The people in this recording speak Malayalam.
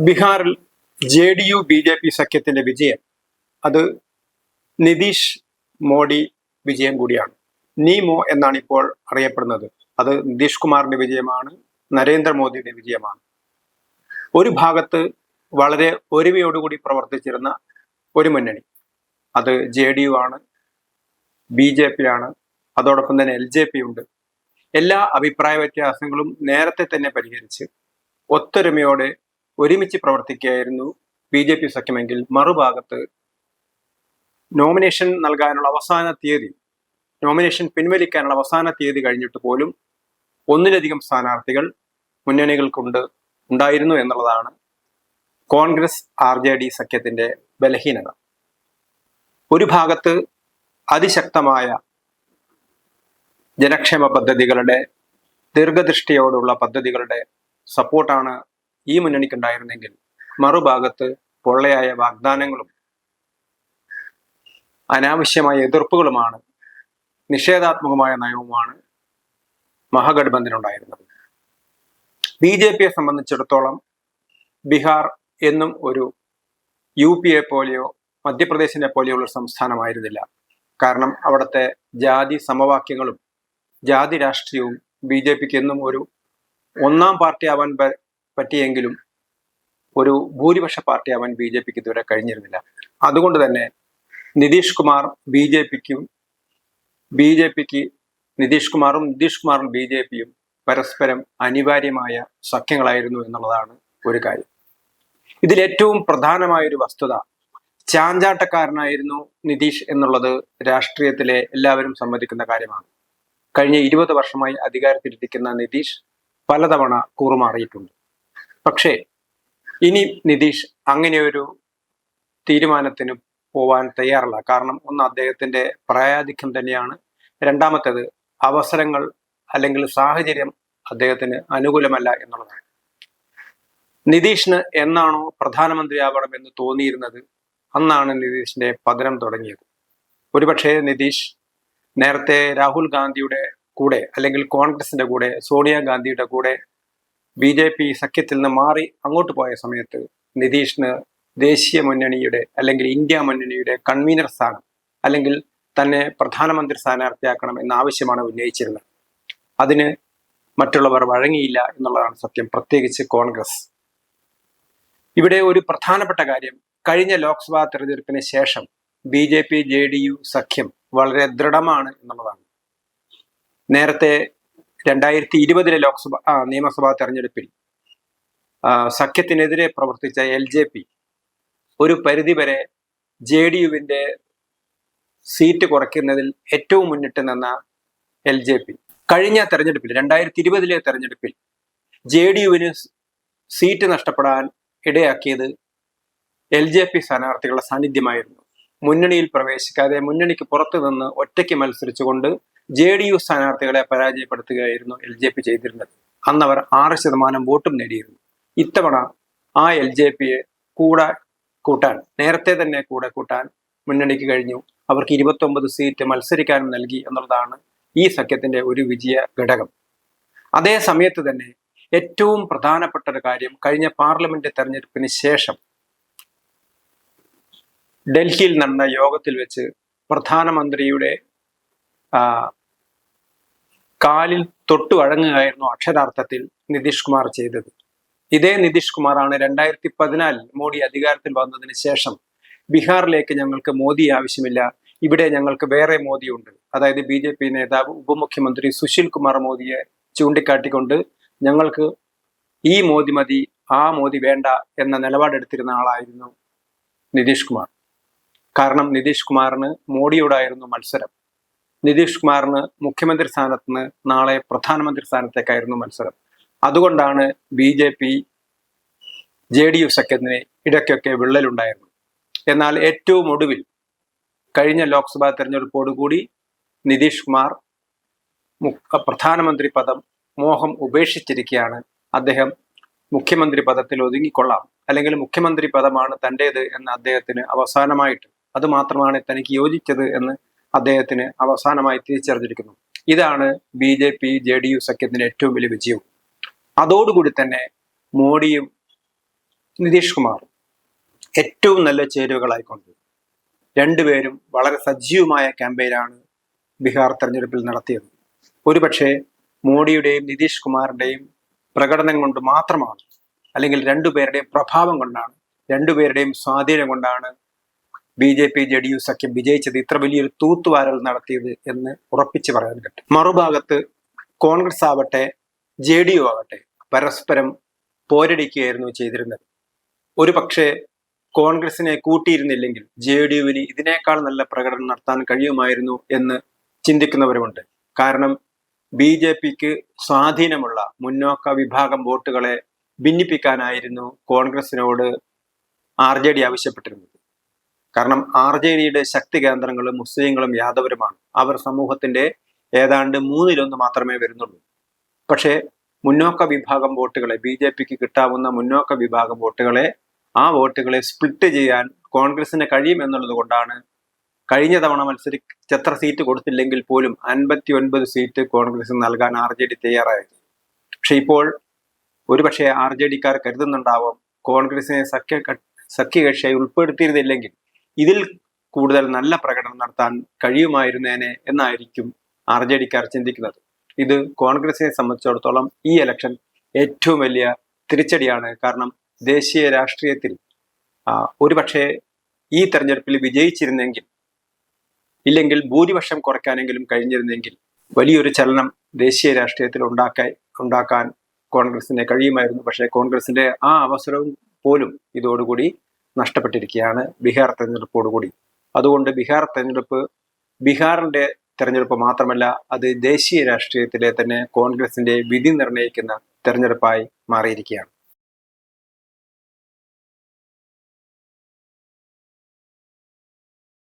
ബീഹാറിൽ J D U B J P സഖ്യത്തിന്റെ വിജയം. അത് നിതീഷ് മോഡി വിജയം കൂടിയാണ്. നീമോ എന്നാണ് ഇപ്പോൾ അറിയപ്പെടുന്നത്. അത് നിതീഷ് കുമാറിന്റെ വിജയമാണ് നരേന്ദ്രമോദിയുടെ വിജയമാണ്. ഒരു ഭാഗത്ത് വളരെ ഒരുമയോടുകൂടി പ്രവർത്തിച്ചിരുന്ന ഒരു മുന്നണി. അത് ജെ ഡി യു ആണ് ബി ജെ പി ആണ് അതോടൊപ്പം തന്നെ എൽ ജെ പി ഉണ്ട്. എല്ലാ അഭിപ്രായ വ്യത്യാസങ്ങളും നേരത്തെ തന്നെ പരിഹരിച്ച് ഒത്തൊരുമയോടെ ഒരുമിച്ച് പ്രവർത്തിക്കുകയായിരുന്നു ബി ജെ പി സഖ്യമെങ്കിൽ. മറുഭാഗത്ത് നോമിനേഷൻ നൽകാനുള്ള അവസാന തീയതി നോമിനേഷൻ പിൻവലിക്കാനുള്ള അവസാന തീയതി കഴിഞ്ഞിട്ട് പോലും ഒന്നിലധികം സ്ഥാനാർത്ഥികൾ മുന്നണികൾക്കുണ്ട് ഉണ്ടായിരുന്നു എന്നുള്ളതാണ് കോൺഗ്രസ് ആർ ജെ ഡി സഖ്യത്തിന്റെ ബലഹീനത. ഒരു ഭാഗത്ത് അതിശക്തമായ ജനക്ഷേമ പദ്ധതികളുടെ ദീർഘദൃഷ്ടിയോടുള്ള പദ്ധതികളുടെ സപ്പോർട്ടാണ് ഈ മുന്നണിക്കുണ്ടായിരുന്നെങ്കിൽ മറുഭാഗത്ത് പൊള്ളയായ വാഗ്ദാനങ്ങളും അനാവശ്യമായ എതിർപ്പുകളുമാണ് നിഷേധാത്മകമായ നയവുമാണ് മഹാഗഠബന്ധനുണ്ടായിരുന്നത്. ബി ജെ പിയെ സംബന്ധിച്ചിടത്തോളം ബീഹാർ എന്നും ഒരു യു പി എ പോലെയോ മധ്യപ്രദേശിനെ പോലെയുള്ള സംസ്ഥാനമായിരുന്നില്ല. കാരണം അവിടുത്തെ ജാതി സമവാക്യങ്ങളും ജാതി രാഷ്ട്രീയവും ബി ജെ പിക്ക് എന്നും ഒരു ഒന്നാം പാർട്ടി ആവാൻ പറ്റിയെങ്കിലും ഒരു ഭൂരിപക്ഷ പാർട്ടി അവൻ ബി ജെ പിക്ക് ഇതുവരെ കഴിഞ്ഞിരുന്നില്ല. അതുകൊണ്ട് തന്നെ നിതീഷ് കുമാർ ബി ജെ പിക്കും ബി ജെ പിക്ക് നിതീഷ് കുമാറും നിതീഷ് കുമാറും ബി ജെ പിയും പരസ്പരം അനിവാര്യമായ സഖ്യങ്ങളായിരുന്നു എന്നുള്ളതാണ് ഒരു കാര്യം. ഇതിൽ ഏറ്റവും പ്രധാനമായ ഒരു വസ്തുത ചാഞ്ചാട്ടക്കാരനായിരുന്നു നിതീഷ് എന്നുള്ളത് രാഷ്ട്രീയത്തിലെ എല്ലാവരും സമ്മതിക്കുന്ന കാര്യമാണ്. കഴിഞ്ഞ ഇരുപത് വർഷമായി അധികാരത്തിലിരിക്കുന്ന നിതീഷ് പലതവണ കൂറുമാറിയിട്ടുണ്ട്. പക്ഷേ ഇനി നിതീഷ് അങ്ങനെ ഒരു തീരുമാനത്തിന് പോവാൻ തയ്യാറല്ല. കാരണം ഒന്ന് അദ്ദേഹത്തിന്റെ പ്രായാധിക്യം തന്നെയാണ്. രണ്ടാമത്തേത് അവസരങ്ങൾ അല്ലെങ്കിൽ സാഹചര്യം അദ്ദേഹത്തിന് അനുകൂലമല്ല എന്നുള്ളതാണ്. നിതീഷിന് എന്നാണോ പ്രധാനമന്ത്രിയാവണമെന്ന് തോന്നിയിരുന്നത് അന്നാണ് നിതീഷിന്റെ പതനം തുടങ്ങിയത്. ഒരുപക്ഷെ നിതീഷ് നേരത്തെ രാഹുൽ ഗാന്ധിയുടെ കൂടെ അല്ലെങ്കിൽ കോൺഗ്രസിന്റെ കൂടെ സോണിയാഗാന്ധിയുടെ കൂടെ ബി ജെ പി സഖ്യത്തിൽ നിന്ന് മാറി അങ്ങോട്ട് പോയ സമയത്ത് നിതീഷിന് ദേശീയ മുന്നണിയുടെ അല്ലെങ്കിൽ ഇന്ത്യ മുന്നണിയുടെ കൺവീനർ സ്ഥാനം അല്ലെങ്കിൽ തന്നെ പ്രധാനമന്ത്രി സ്ഥാനാർത്ഥിയാക്കണം എന്ന ആവശ്യമാണ് ഉന്നയിച്ചിരുന്നത്. അതിന് മറ്റുള്ളവർ വഴങ്ങിയില്ല എന്നുള്ളതാണ് സത്യം പ്രത്യേകിച്ച് കോൺഗ്രസ്. ഇവിടെ ഒരു പ്രധാനപ്പെട്ട കാര്യം കഴിഞ്ഞ ലോക്സഭാ തെരഞ്ഞെടുപ്പിന് ശേഷം B J P J D U സഖ്യം വളരെ ദൃഢമാണ് എന്നുള്ളതാണ്. നേരത്തെ രണ്ടായിരത്തി ഇരുപതിലെ ലോക്സഭ നിയമസഭാ തെരഞ്ഞെടുപ്പിൽ സഖ്യത്തിനെതിരെ പ്രവർത്തിച്ച എൽ ജെ പി ഒരു പരിധിവരെ ജെ ഡി യുവിന്റെ സീറ്റ് കുറയ്ക്കുന്നതിൽ ഏറ്റവും മുന്നിട്ട് നിന്ന എൽ ജെ പി. കഴിഞ്ഞ തെരഞ്ഞെടുപ്പിൽ രണ്ടായിരത്തി ഇരുപതിലെ തെരഞ്ഞെടുപ്പിൽ ജെ ഡി യുവിന് സീറ്റ് നഷ്ടപ്പെടാൻ ഇടയാക്കിയത് എൽ ജെ പി സ്ഥാനാർത്ഥികളുടെ സാന്നിധ്യമായിരുന്നു. മുന്നണിയിൽ പ്രവേശിക്കാതെ മുന്നണിക്ക് പുറത്തു നിന്ന് ഒറ്റയ്ക്ക് മത്സരിച്ചുകൊണ്ട് ജെ ഡി യു സ്ഥാനാർത്ഥികളെ പരാജയപ്പെടുത്തുകയായിരുന്നു എൽ ജെ പി ചെയ്തിരുന്നത്. അന്ന് അവർ ആറ് ശതമാനം വോട്ടും നേടിയിരുന്നു. ഇത്തവണ ആ എൽ ജെ പിയെ കൂടെ കൂട്ടാൻ നേരത്തെ തന്നെ കൂടെ കൂട്ടാൻ മുന്നണിക്ക് കഴിഞ്ഞു. അവർക്ക് ഇരുപത്തൊമ്പത് സീറ്റ് മത്സരിക്കാനും നൽകി എന്നുള്ളതാണ് ഈ സഖ്യത്തിന്റെ ഒരു വിജയ ഘടകം. അതേ സമയത്ത് തന്നെ ഏറ്റവും പ്രധാനപ്പെട്ട ഒരു കാര്യം കഴിഞ്ഞ പാർലമെന്റ് തെരഞ്ഞെടുപ്പിന് ശേഷം ഡൽഹിയിൽ നടന്ന യോഗത്തിൽ വെച്ച് പ്രധാനമന്ത്രിയുടെ കാലിൽ തൊട്ടു വഴങ്ങുകയായിരുന്നു അക്ഷരാർത്ഥത്തിൽ നിതീഷ് കുമാർ ചെയ്തത്. ഇതേ നിതീഷ് കുമാറാണ് രണ്ടായിരത്തി പതിനാലിൽ മോഡി അധികാരത്തിൽ വന്നതിന് ശേഷം ബീഹാറിലേക്ക് ഞങ്ങൾക്ക് മോദി ആവശ്യമില്ല. ഇവിടെ ഞങ്ങൾക്ക് വേറെ മോദിയുണ്ട്. അതായത് ബി ജെ പി നേതാവ് ഉപമുഖ്യമന്ത്രി സുശീൽ കുമാർ മോദിയെ ചൂണ്ടിക്കാട്ടിക്കൊണ്ട് ഞങ്ങൾക്ക് ഈ മോദി മതി ആ മോദി വേണ്ട എന്ന നിലപാടെടുത്തിരുന്ന ആളായിരുന്നു നിതീഷ് കുമാർ. കാരണം നിതീഷ് കുമാറിന് മോഡിയോടായിരുന്നു മത്സരം. നിതീഷ് കുമാറിന് മുഖ്യമന്ത്രി സ്ഥാനത്ത് നാളെ പ്രധാനമന്ത്രി സ്ഥാനത്തേക്കായിരുന്നു മത്സരം. അതുകൊണ്ടാണ് B J P J D U സഖ്യത്തിന് ഇടയ്ക്കൊക്കെ വിള്ളലുണ്ടായിരുന്നു എന്നാൽ ഏറ്റവും ഒടുവിൽ കഴിഞ്ഞ ലോക്സഭാ തെരഞ്ഞെടുപ്പോടുകൂടി നിതീഷ് കുമാർ പ്രധാനമന്ത്രി പദം മോഹം ഉപേക്ഷിച്ചിരിക്കുകയാണ് അദ്ദേഹം മുഖ്യമന്ത്രി പദത്തിൽ ഒതുങ്ങിക്കൊള്ളാം. അല്ലെങ്കിൽ മുഖ്യമന്ത്രി പദമാണ് തന്റേത് എന്ന് അദ്ദേഹത്തിന് അവസാനമായിട്ട് അതുമാത്രമാണ് തനിക്ക് യോജിച്ചത് എന്ന് അദ്ദേഹത്തിന് അവസാനമായി തിരിച്ചറിഞ്ഞിരിക്കുന്നു. ഇതാണ് B J P J D U സഖ്യത്തിന്റെ ഏറ്റവും വലിയ വിജയവും. അതോടുകൂടി തന്നെ മോഡിയും നിതീഷ് കുമാറും ഏറ്റവും നല്ല ചേരുവകളായിക്കൊണ്ട് രണ്ടുപേരും വളരെ സജീവമായ ക്യാമ്പയിനാണ് ബീഹാർ തെരഞ്ഞെടുപ്പിൽ നടത്തിയത്. ഒരുപക്ഷെ മോഡിയുടെയും നിതീഷ് കുമാറിന്റെയും പ്രകടനം കൊണ്ട് മാത്രമാണ് അല്ലെങ്കിൽ രണ്ടുപേരുടെയും പ്രഭാവം കൊണ്ടാണ് രണ്ടുപേരുടെയും സ്വാധീനം കൊണ്ടാണ് B J P J D U സഖ്യം വിജയിച്ചത് ഇത്ര വലിയൊരു തൂത്തുവാരൽ നടത്തിയത് എന്ന് ഉറപ്പിച്ചു പറയാൻ പറ്റും. മറുഭാഗത്ത് കോൺഗ്രസ് ആവട്ടെ ജെ ഡി യു ആവട്ടെ പരസ്പരം പോരടിക്കുകയായിരുന്നു ചെയ്തിരുന്നത്. ഒരു പക്ഷേ കോൺഗ്രസിനെ കൂട്ടിയിരുന്നില്ലെങ്കിൽ ജെ ഡി യുവിന് ഇതിനേക്കാൾ നല്ല പ്രകടനം നടത്താൻ കഴിയുമായിരുന്നു എന്ന് ചിന്തിക്കുന്നവരുമുണ്ട്. കാരണം ബി ജെ പിക്ക് സ്വാധീനമുള്ള മുന്നോക്ക വിഭാഗം വോട്ടുകളെ ഭിന്നിപ്പിക്കാനായിരുന്നു കോൺഗ്രസിനോട് ആർ ജെ ഡി ആവശ്യപ്പെട്ടിരുന്നത്. കാരണം ആർ ജെ ഡിയുടെ ശക്തി കേന്ദ്രങ്ങളും മുസ്ലിങ്ങളും യാദവരുമാണ്. അവർ സമൂഹത്തിന്റെ ഏതാണ്ട് മൂന്നിലൊന്ന് മാത്രമേ വരുന്നുള്ളൂ. പക്ഷേ മുന്നോക്ക വിഭാഗം വോട്ടുകളെ ബി ജെ പിക്ക് കിട്ടാവുന്ന മുന്നോക്ക വിഭാഗം വോട്ടുകളെ ആ വോട്ടുകളെ സ്പ്ലിറ്റ് ചെയ്യാൻ കോൺഗ്രസിന് കഴിയും എന്നുള്ളത് കൊണ്ടാണ് കഴിഞ്ഞ തവണ മത്സരിച്ച് എത്ര സീറ്റ് കൊടുത്തില്ലെങ്കിൽ പോലും അൻപത്തി ഒൻപത് സീറ്റ് കോൺഗ്രസിന് നൽകാൻ ആർ ജെ ഡി തയ്യാറായത്. പക്ഷെ ഇപ്പോൾ ഒരുപക്ഷെ ആർ ജെ ഡിക്കാർ കരുതുന്നുണ്ടാവും കോൺഗ്രസിനെ സഖ്യ സഖ്യകക്ഷിയായി ഉൾപ്പെടുത്തിയിരുന്നില്ലെങ്കിൽ ഇതിൽ കൂടുതൽ നല്ല പ്രകടനം നടത്താൻ കഴിയുമായിരുന്നേനെ എന്നായിരിക്കും ആർ ജെ ഡിക്കാർ ചിന്തിക്കുന്നത്. ഇത് കോൺഗ്രസിനെ സംബന്ധിച്ചിടത്തോളം ഈ ഇലക്ഷൻ ഏറ്റവും വലിയ തിരിച്ചടിയാണ്. കാരണം ദേശീയ രാഷ്ട്രീയത്തിൽ ഒരുപക്ഷെ ഈ തെരഞ്ഞെടുപ്പിൽ വിജയിച്ചിരുന്നെങ്കിൽ ഇല്ലെങ്കിൽ ഭൂരിപക്ഷം കുറയ്ക്കാനെങ്കിലും കഴിഞ്ഞിരുന്നെങ്കിൽ വലിയൊരു ചലനം ദേശീയ രാഷ്ട്രീയത്തിൽ ഉണ്ടാക്കാൻ ഉണ്ടാക്കാൻ കോൺഗ്രസിന് കഴിയുമായിരുന്നു. പക്ഷേ കോൺഗ്രസിന്റെ ആ അവസരവും പോലും ഇതോടുകൂടി നഷ്ടപ്പെട്ടിരിക്കുകയാണ് ബീഹാർ തെരഞ്ഞെടുപ്പോടുകൂടി അതുകൊണ്ട് ബീഹാർ തെരഞ്ഞെടുപ്പ് ബീഹാറിന്റെ തെരഞ്ഞെടുപ്പ് മാത്രമല്ല അത് ദേശീയ രാഷ്ട്രീയത്തിലെ തന്നെ കോൺഗ്രസിന്റെ വിധി നിർണയിക്കുന്ന തെരഞ്ഞെടുപ്പായി മാറിയിരിക്കുകയാണ്.